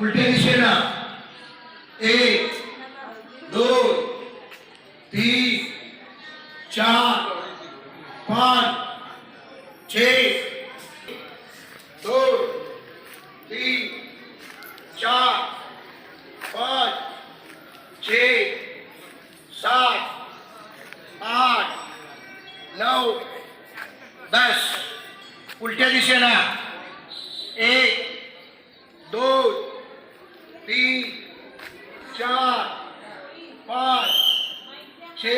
उलट्या दिशेनं. एक दोन तीन चार पाच छे दोन तीन चार पाच छे सात आठ नऊ दस. उलट्या दिशेनं. एक दोन तीन चार पाच छ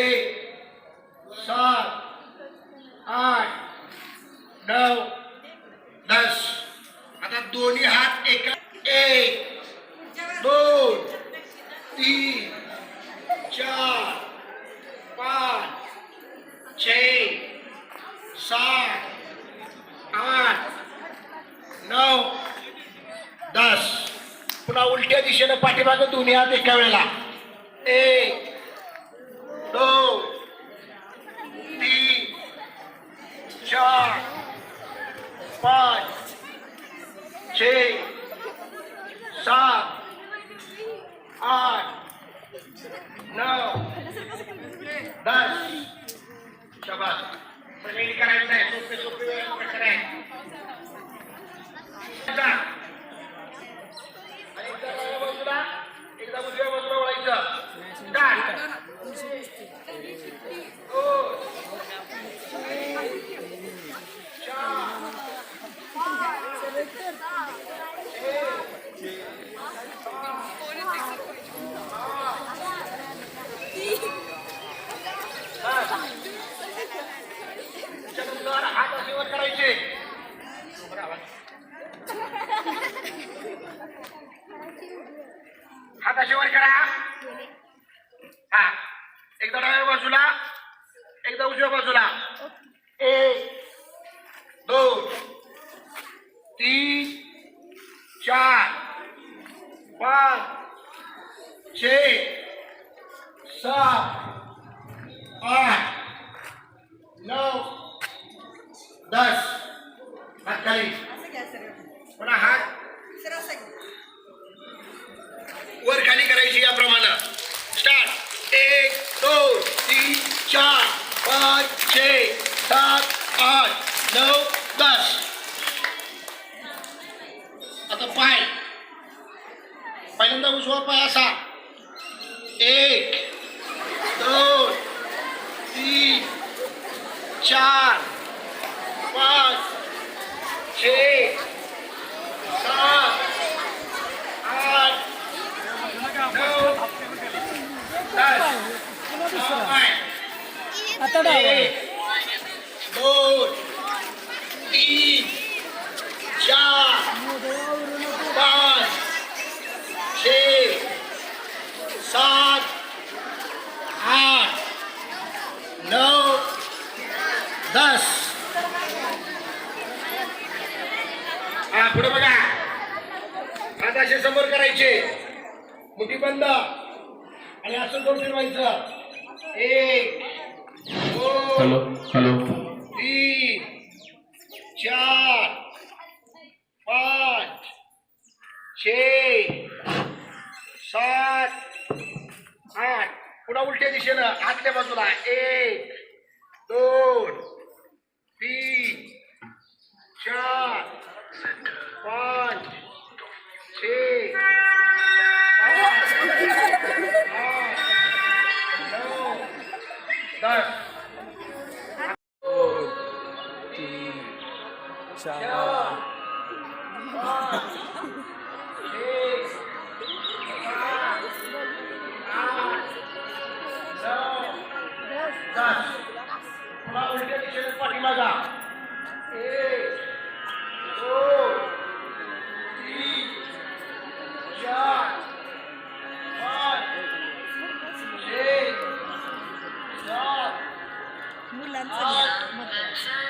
सात आठ नऊ दस. आता दोन्ही हात एका एक दोन तीन चार पाच छे सात आठ नऊ दस पुन्हा उलट्या दिशेनं पाठीमागं दोन्ही हात एका वेळेला. ए दोन तीन चार पाच छे सात आठ नऊ दस. शाबास. करायचं आहे सोपे सोपे करायचं आता. आणि एकदा डाव्या बाजूला एकदा उजव्या बाजूला वळायचं स्टार्ट त्याच्यानंतर हात असे वर करायचे बरं आवाज. हात असे वर करा हा एकदा डाव्या बाजूला एकदा उजव्या बाजूला एक दोन तीन चार पाच छे सात आठ नऊ दस हात खाली पुन्हा हात वर खाली करायची याप्रमाणे स्टार्ट एक दोन तीन चार पाच छे सात आठ नऊ दस आता पाय पहिल्यांदा उजवा पाय असा एक दोन तीन चार पाच छे सात आठ नऊ दस सहा पाय. आता डावा एक दोन तीन चार पाच छे सात आठ नऊ दस हा पुढे बघा हात असे समोर करायचे मुठी बंद आणि असं दोन फिरवायचं एक दोन हॅलो हॅलो तीन चार पाच छे सात आठ. पुन्हा उलट्या दिशेनं आतल्या बाजूला. एक दोन तीन चार पाच छे सात आठ नऊ दस. तीन चार आठ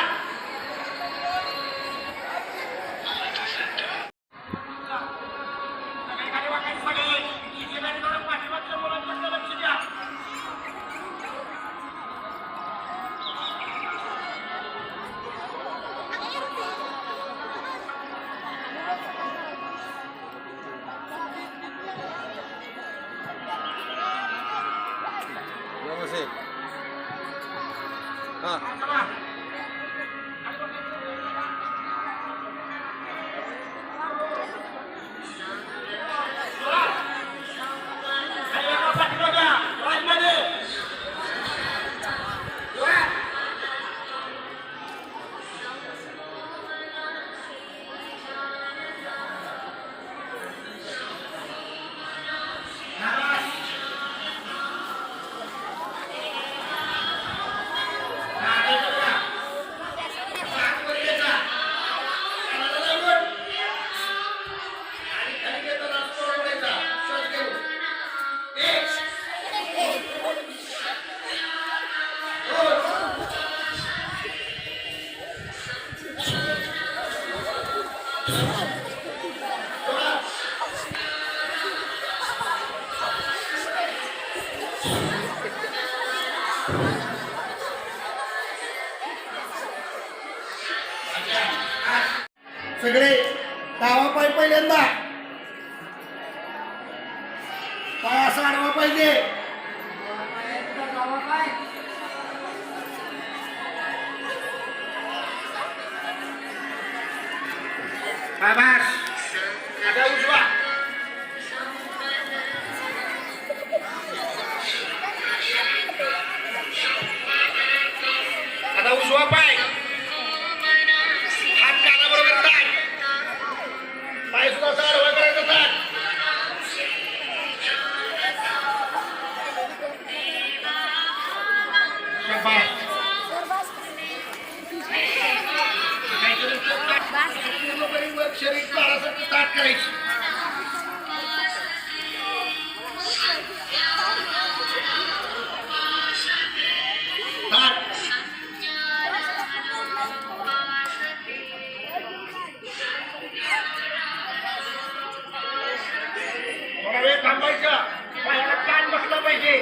सगळे डावा पाय पहिल्यांदा. पाय असा आडवा पाहिजे. आभार शरीर काढासाठी ताट करायची थांबायचा. पायाला कान बसला पाहिजे.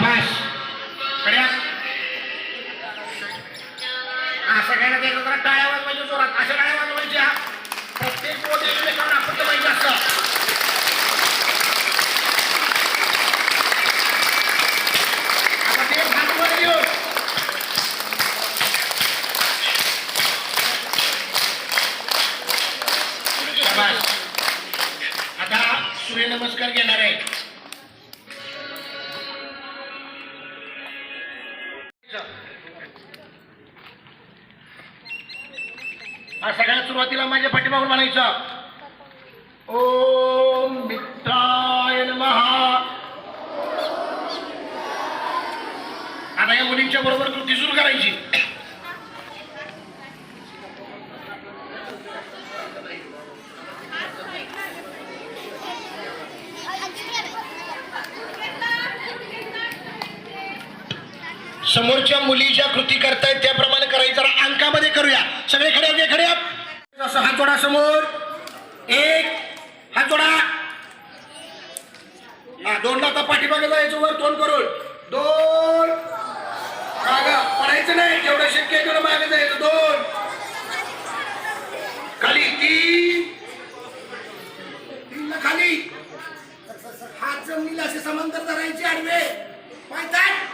সাবাস पाठीमागून ओम मित्राय महा आता या मुलींच्या बरोबर कृती सुरू करायची. समोरच्या मुली ज्या कृती करतायत त्याप्रमाणे करायचं. अंकामध्ये करूया. सगळे खडे खड्या असं हात जोडा समोर. एक हात जोडा हा दोनला आता पाठीमागे जायचं वर तोंड करून. दोन. मागं पडायचं नाही जेवढं शक्य आहे तेवढं मागे जायचं. दोन. खाली तीन. तीनला खाली. हात जमिनीला असे समांतर धरायचे आडवे. पाय ताट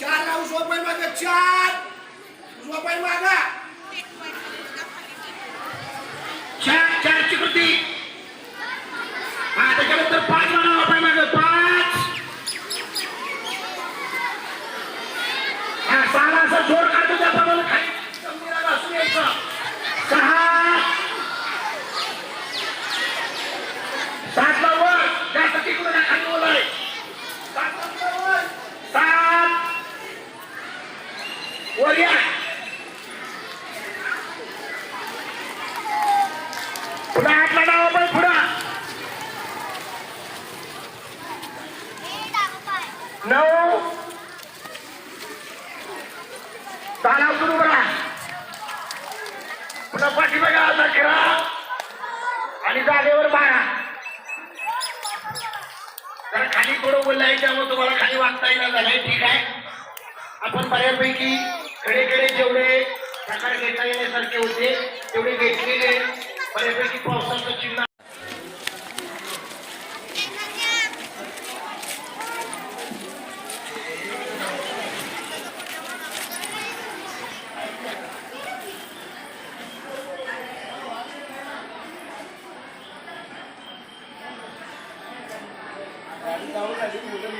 चार लावू सोपाय माग चार. सोपाय माग चार चारची कृती. आता त्याच्यानंतर पाच म्हणा पाय माग पाच हा सहाला असं जोर काढतो त्याप्रमाणे खाली जमिनीला घासून यायचं सहा सातला वर जास्त तिकडून नका खाली बोलाय सातला वर सात वर या पुन्हा हातला डावा पाय पुढं नऊ. ताला सुरू करा. पुन्हा पाठीमागा आता करा आणि जागेवर बाळा तर खाली थोडं बोललाय त्यामुळे तुम्हाला खाली वाचता येणार झालंय. ठीक आहे. आपण बऱ्यापैकी कडे कडे जेवढे प्रकार घेता येण्यासारखे होते तेवढे घेतलेले. बऱ्यापैकी पावसाचं चिन्ह Tahunan.